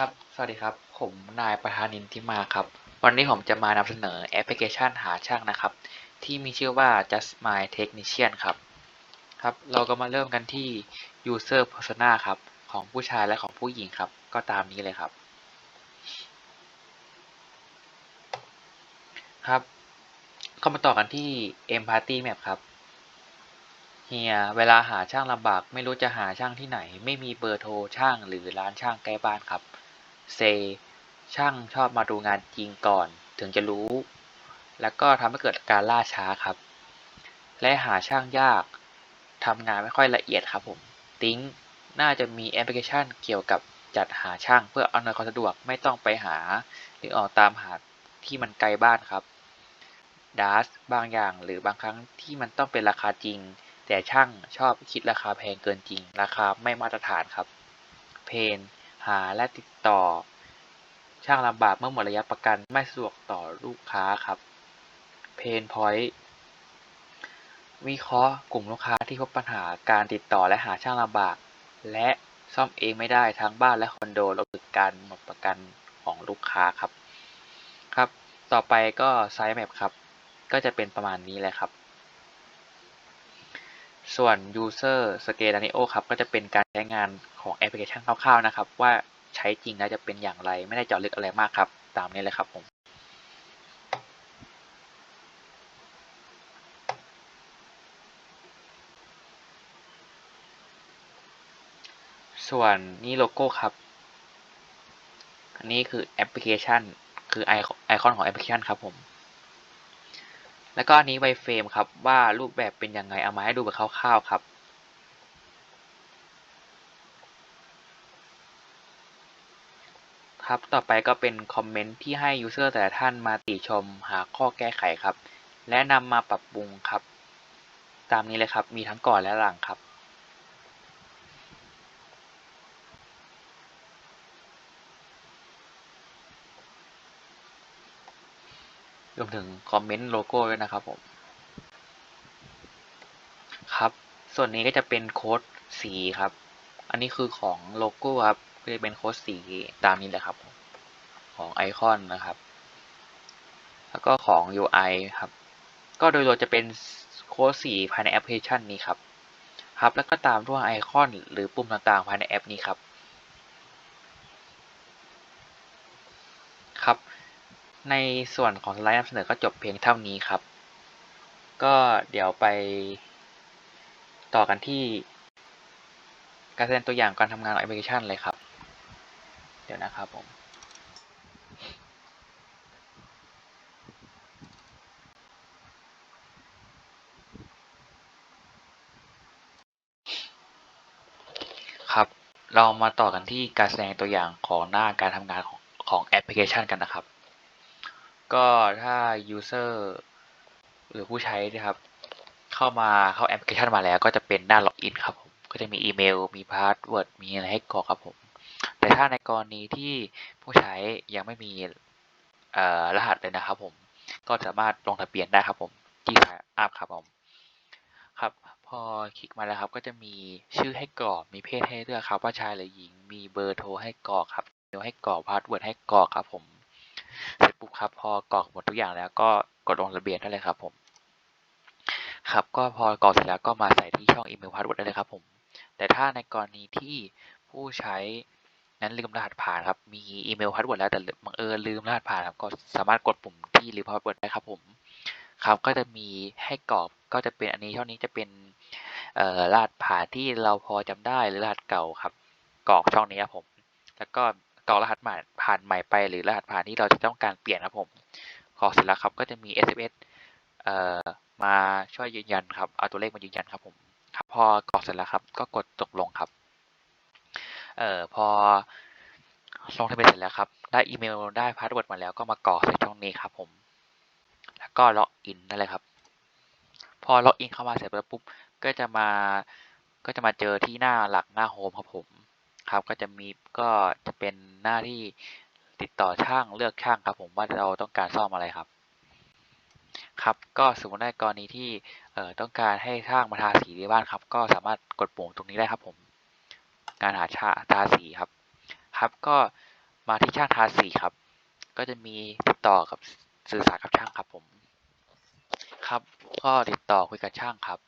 ครับ สวัสดีครับ ผมนายประธานินทิมาครับ วันนี้ผมจะมานำเสนอแอปพลิเคชันหาช่างนะครับ ที่มีชื่อว่า Just My Technician ครับ ครับ เราก็มาเริ่มกันที่ User Persona ครับ ของผู้ชายและของผู้หญิงครับ ก็ตามนี้เลยครับ ครับเข้ามาต่อกันที่ Empathy Map ครับเฮียเวลาหาช่างลำบากไม่รู้จะหาช่างที่ไหน ไม่มีเบอร์โทรช่างหรือร้านช่างใกล้บ้านครับ เซ ช่างชอบมาดูงานจริงก่อนถึงจะรู้ แล้วก็ทำให้เกิดการล่าช้าครับ และหาช่างยากทำงานไม่ค่อยละเอียดครับผมติ้งน่าจะมีแอปพลิเคชันเกี่ยวกับจัดหาช่างเพื่ออำนวยความสะดวกไม่ต้องไปหาหรือออกตามหาที่มันไกลบ้านครับดัสบางอย่างหรือบางครั้งที่มันต้องเป็นราคาจริง แต่ช่างชอบคิดราคาแพงเกินจริง ราคาไม่มาตรฐานครับ เพนหาและติดต่อ ช่างลำบากเมื่อหมดระยะประกันไม่สะดวกต่อลูกค้าครับเพนพอยต์วิเคราะห์กลุ่มลูกค้าที่พบปัญหาการติดต่อและหาช่างลำบาก และซ่อมเองไม่ได้ทั้งบ้านและคอนโดรวมถึงการหมดประกันของลูกค้าครับ ครับ ต่อไปก็ไซส์แมปครับ ก็จะเป็นประมาณนี้เลยครับ ส่วน User Scenario ครับ ก็จะเป็นการใช้งานของแอปพลิเคชันคร่าวๆนะครับ ว่า ใช้จริงแล้วจะเป็นอย่างไร ไม่ได้เจาะลึกอะไรมากครับ ตามนี้เลยครับผมส่วนนี่โลโก้ครับ อันนี้คือแอปพลิเคชัน คือไอคอนของแอปพลิเคชันครับผม แล้วก็อันนี้ไวเฟรมครับว่ารูปแบบเป็นยังไงเอามาให้ดูแบบคร่าวๆครับ ครับ ต่อไปก็เป็นคอมเมนต์ที่ให้ยูเซอร์แต่ละท่านมาติชมหาข้อแก้ไขครับ และนำมาปรับปรุงครับ ตามนี้เลยครับ มีทั้งก่อนและหลังครับ รวมถึงคอมเมนต์โลโก้ด้วยนะครับผม ครับ ส่วนนี้ก็จะเป็นโค้ดสีครับ อันนี้คือของโลโก้ครับ ก็จะเป็นโค้ดสีตามนี้เลยครับ ของไอคอนนะครับ แล้วก็ของ UI ครับ ก็โดยรวมจะเป็นโค้ดสีภายในแอปพลิเคชันนี้ครับ ครับ แล้วก็ตามด้วยไอคอนหรือปุ่มต่างๆ ภายในแอปนี้ครับ ครับ ในส่วนของสไลด์นำเสนอก็จบเพียงเท่านี้ครับ ก็เดี๋ยวไปต่อกันที่การแสดงตัวอย่างการทำงานของแอปพลิเคชันเลยครับ ดี๋ยวนะครับผมครับ เรามาต่อกันที่การแสดงตัวอย่างของหน้าการทำงานของของแอปพลิเคชันกันนะครับ ก็ถ้า user หรือผู้ใช้นะครับ เข้ามาเข้าแอปพลิเคชันมาแล้วก็จะเป็นหน้าล็อกอินครับผม ก็จะมีอีเมล มีพาสเวิร์ด มีอะไรให้กรอกครับผม แต่ถ้าในกรณีที่ผู้ใช้ยังไม่มีรหัสเลยนะครับผม ก็สามารถลงทะเบียนได้ครับผม ที่สายอัพครับผม ครับ พอคลิกมาแล้วครับ ก็จะมีชื่อให้กรอก มีเพศให้เลือกครับว่าชายหรือหญิง มีเบอร์โทรให้กรอกครับอีเมลให้กรอกพาสเวิร์ดให้กรอกครับผม เสร็จปุ๊บครับ พอกรอกหมดทุกอย่างแล้วก็กดลงทะเบียนได้เลยครับผม ครับก็พอกรอกเสร็จแล้วก็มาใส่ที่ช่องอีเมลพาสเวิร์ดได้เลยครับผม แต่ถ้าในกรณีที่ผู้ใช้ นั้นลืมรหัสผ่านครับ มีอีเมลพาสเวิร์ดแล้วแต่บังเอิญลืมรหัสผ่านครับ ก็สามารถกดปุ่มที่รีพอร์ตเวิร์ดได้ครับผม ครับ ก็จะมีให้กรอกก็จะเป็นอันนี้เท่านี้จะเป็นรหัสผ่านที่เราพอจำได้หรือรหัสเก่าครับกรอกช่องนี้ครับผม แล้วก็กรอกรหัสผ่านใหม่ไป หรือรหัสผ่านที่เราจะต้องการเปลี่ยนครับผมกรอกเสร็จแล้วครับก็จะมี SMS เอ่อมาช่วยยืนยันครับ เอาตัวเลขมายืนยันครับผม ครับ พอกรอกเสร็จแล้วครับ ก็กดตกลงครับ เอ่อพอลงทะเบียนเสร็จแล้วครับ ได้อีเมลได้พาสเวิร์ดมาแล้วก็มากรอกใส่ช่องนี้ครับผม แล้วก็ล็อกอินนั่นเลยครับ พอล็อกอินเข้ามาเสร็จแล้วปุ๊บก็จะมาก็จะมาเจอที่หน้าหลักหน้าโฮมครับผมครับก็จะมีก็จะเป็นหน้าที่ติดต่อช่างเลือกช่างครับผมว่าเราต้องการซ่อมอะไรครับ ครับก็สมมติในกรณีที่เอ่อต้องการให้ช่างมาทาสีในบ้านครับ ก็สามารถกดปุ่มตรงนี้ได้ครับผม การหาชาทาสีครับ ครับก็มาที่ช่างทาสีครับ ก็จะมีติดต่อกับสื่อสารกับช่างครับผม ครับก็ติดต่อคุยกับช่างครับ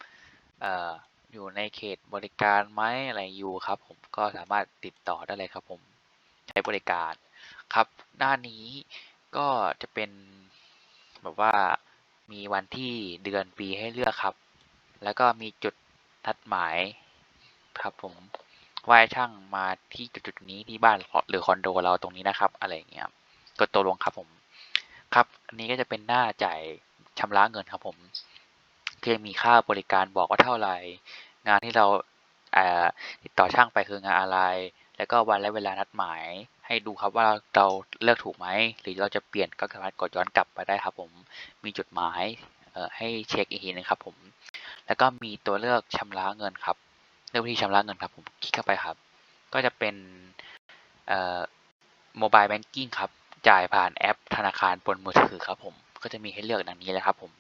เอ่ออยู่ในเขตบริการไหมอะไรอยู่ครับ ผมก็สามารถติดต่อได้เลยครับผมใช้บริการครับหน้านี้ก็จะเป็นแบบว่ามีวันที่เดือนปีให้เลือกครับ แล้วก็มีจุดนัดหมายครับผม ว่าให้ช่างมาที่จุดๆนี้ที่บ้านหรือคอนโดเราตรงนี้นะครับ อะไรอย่างเงี้ยกดตัวลงครับผมครับอันนี้ก็จะเป็นหน้าจ่ายชำระเงินครับผมคือมีค่าบริการบอกว่าเท่าไหร่ งานที่เราติดต่อช่างไปคืองานอะไร แล้วก็วันและเวลานัดหมาย ให้ดูครับว่าเราเลือกถูกไหม หรือเราจะเปลี่ยนก็สามารถกดย้อนกลับไปได้ครับผม มีจุดหมายให้เช็คอีกทีนึงครับผม แล้วก็มีตัวเลือกชำระเงินครับ เลือกวิธีชำระเงินครับผมคลิกเข้าไปครับ ก็จะเป็นโมบายแบงกิ้งครับ จ่ายผ่านแอปธนาคารบนมือถือครับผม ก็จะมีให้เลือกดังนี้เลยครับผม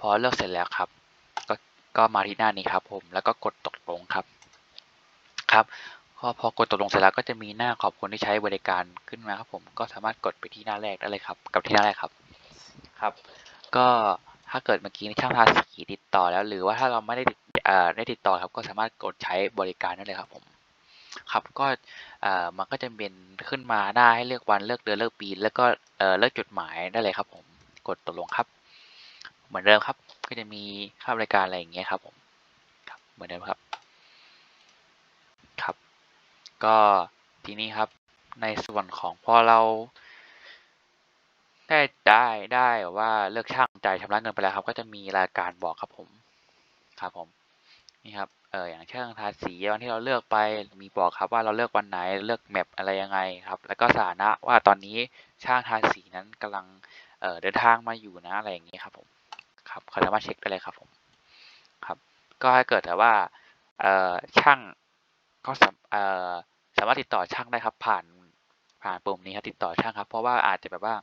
พอเลือกเสร็จแล้วครับ ก็ก็มาที่หน้านี้ครับผม แล้วก็กดตกลงครับ ครับพอพอกดตกลงเสร็จแล้วก็จะมีหน้าขอบคุณที่ใช้บริการขึ้นมาครับผม ก็สามารถกดไปที่หน้าแรกได้เลยครับ กับที่หน้าแรกครับ ครับ ก็ถ้าเกิดเมื่อกี้ช่างทาสีติดต่อแล้ว หรือว่าถ้าเราไม่ได้ ได้ติดต่อครับก็สามารถกดใช้บริการได้เลยครับผมครับก็มันก็จะเป็นขึ้นมาหน้าให้เลือกวันเลือกเดือนเลือกปี แล้วก็เลือกจุดหมายได้เลยครับผมกดตกลงครับ เหมือนเดิมครับก็จะมีค่าบริการอะไรอย่างเงี้ยครับผมครับเหมือนเดิมครับครับ ก็ทีนี้ครับในส่วนของพอเราได้ได้ได้ว่าเลือกช่างจ่ายชำระเงินไปแล้วครับ ก็จะมีรายการบอกครับผมครับผม นี่ครับเอออย่างช่างทาสีวันที่เราเลือกไปมีบอกครับว่าเราเลือกวันไหนเลือกแมปอะไรยังไงครับแล้วก็สถานะว่าตอนนี้ช่างทาสีนั้นกำลังเเดินทางมาอยู่นะอะไรอย่างนี้ครับผมครับเขาสามารถเช็คได้เลยครับผมครับก็ถ้าเกิดแต่ว่าเออช่างก็สามเออสามารถติดต่อช่างได้ครับผ่านผ่านปุ่มนี้ครับติดต่อช่างครับ เพราะว่าอาจจะแบบว่า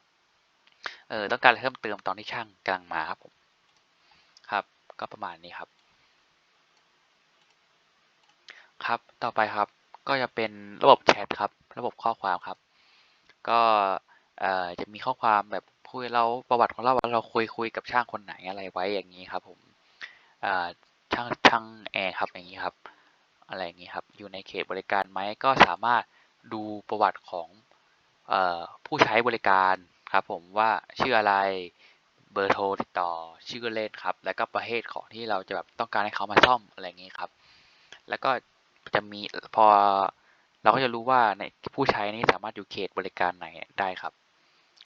เออต้องการเพิ่มเติมตอนที่ช่างกำลังมาครับผมครับ ก็ประมาณนี้ครับ ครับ ต่อไปครับ ก็จะเป็นระบบแชทครับ ระบบข้อความครับ ก็จะมีข้อความแบบคุยเราประวัติของเราว่าเราคุยคุยกับช่างคนไหนอะไรไว้อย่างนี้ครับ ผมช่างช่างแอร์ครับอย่างนี้ครับ อะไรอย่างนี้ครับ อยู่ในเขตบริการไหมก็สามารถดูประวัติของผู้ใช้บริการครับ ผมว่าชื่ออะไรเบอร์โทรติดต่อชื่อเล่นครับ แล้วก็ประเภทของที่เราจะแบบต้องการให้เขามาซ่อมอะไรอย่างนี้ครับ แล้วก็ จะมีพอเราก็จะรู้ว่าในผู้ใช้นี้สามารถอยู่เขตบริการไหนได้ครับ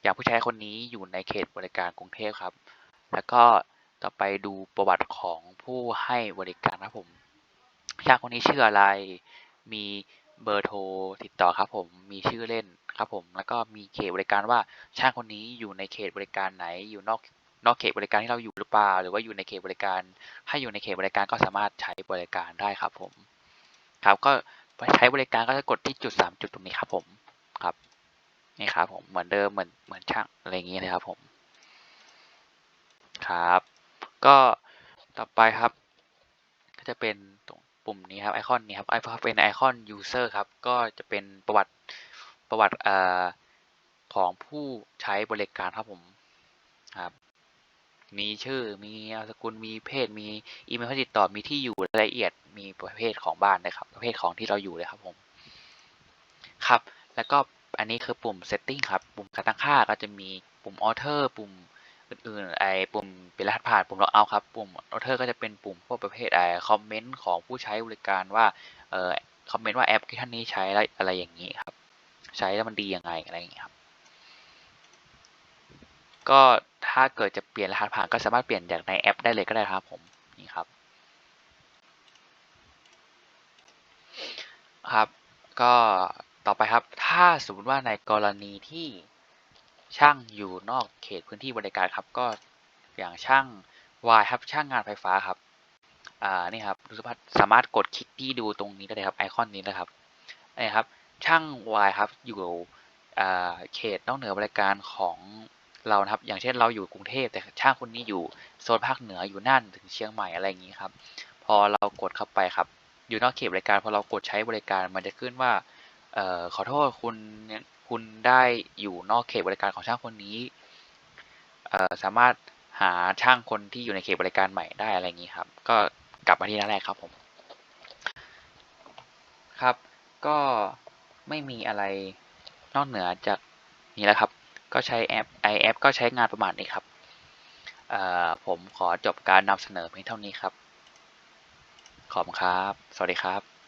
อย่างผู้ใช้คนนี้อยู่ในเขตบริการกรุงเทพครับ แล้วก็ต่อไปดูประวัติของผู้ให้บริการครับผมช่างคนนี้ชื่ออะไร มีเบอร์โทรติดต่อครับ ผมมีชื่อเล่นครับผม แล้วก็มีเขตบริการว่าช่างคนนี้อยู่ในเขตบริการไหน อยู่นอกนอกเขตบริการที่เราอยู่หรือเปล่า หรือว่าอยู่ในเขตบริการ ถ้าอยู่ในเขตบริการก็สามารถใช้บริการได้ครับผม ครับ ก็ใช้บริการก็จะกดที่จุดสามจุดตรงนี้ครับผมครับนี่ครับผมเหมือนเดิมเหมือนเหมือนช่างอะไรอย่างนี้เลยครับผมครับ ก็ต่อไปครับ ก็จะเป็นตรงปุ่มนี้ครับไอคอนนี้ครับไอคอนเป็นไอคอน user ครับ ก็จะเป็นประวัติประวัติอของผู้ใช้บริการครับผมครับมีชื่อมีนามสกุลมีเพศมีอีเมลติดต่อมีที่อยู่รายละเอียด มีประเภทของบ้านนะครับ ประเภทของที่เราอยู่เลยครับผมครับ แล้วก็อันนี้คือปุ่ม setting ครับ ปุ่มการตั้งค่าก็จะมีปุ่ม alter ปุ่มอื่นๆไอปุ่มเป็นรหัสผ่านปุ่ม log out ครับ ปุ่ม alter ก็จะเป็นปุ่มพวกประเภทไอคอมเมนต์ของผู้ใช้บริการว่าเอ่อคอมเมนต์ว่าแอปที่ท่านนี้ใช้แล้วอะไรอย่างนี้ครับ ใช้แล้วมันดียังไงอะไรอย่างนี้ครับ ก็ถ้าเกิดจะเปลี่ยนรหัสผ่านก็สามารถเปลี่ยนจากในแอปได้เลยก็ได้ครับผมนี่ครับ ครับ ก็ต่อไปครับ ถ้าสมมติว่าในกรณีที่ช่างอยู่นอกเขตพื้นที่บริการครับ ก็อย่างช่างวายครับช่างงานไฟฟ้าครับ อ่า นี่ครับดูสภาสามารถกดคลิกที่ดูตรงนี้ได้เลยครับ ไอคอนนี้นะครับนี่ครับ ช่างวายครับ อยู่เขตนอกเหนือบริการของเรานะครับ อย่างเช่นเราอยู่กรุงเทพแต่ช่างคนนี้อยู่โซนภาคเหนืออยู่น่านถึงเชียงใหม่อะไรอย่างนี้ครับ พอเรากดเข้าไปครับ อยู่นอกเขตบริการพอเรากดใช้บริการมันจะขึ้นว่าเอ่อขอโทษคุณคุณได้อยู่นอกเขตบริการของช่างคนนี้เอ่อสามารถหาช่างคนที่อยู่ในเขตบริการใหม่ได้อะไรอย่างนี้ครับ ก็กลับมาที่หน้าแรกครับผม ครับ ก็ไม่มีอะไรนอกเหนือจากนี้แล้วครับ ก็ใช้แอป i แอปก็ใช้งานประมาณนี้ครับเอ่อผมขอจบการนำเสนอเพียงเท่านี้ครับ ขอบคุณครับ สวัสดีครับ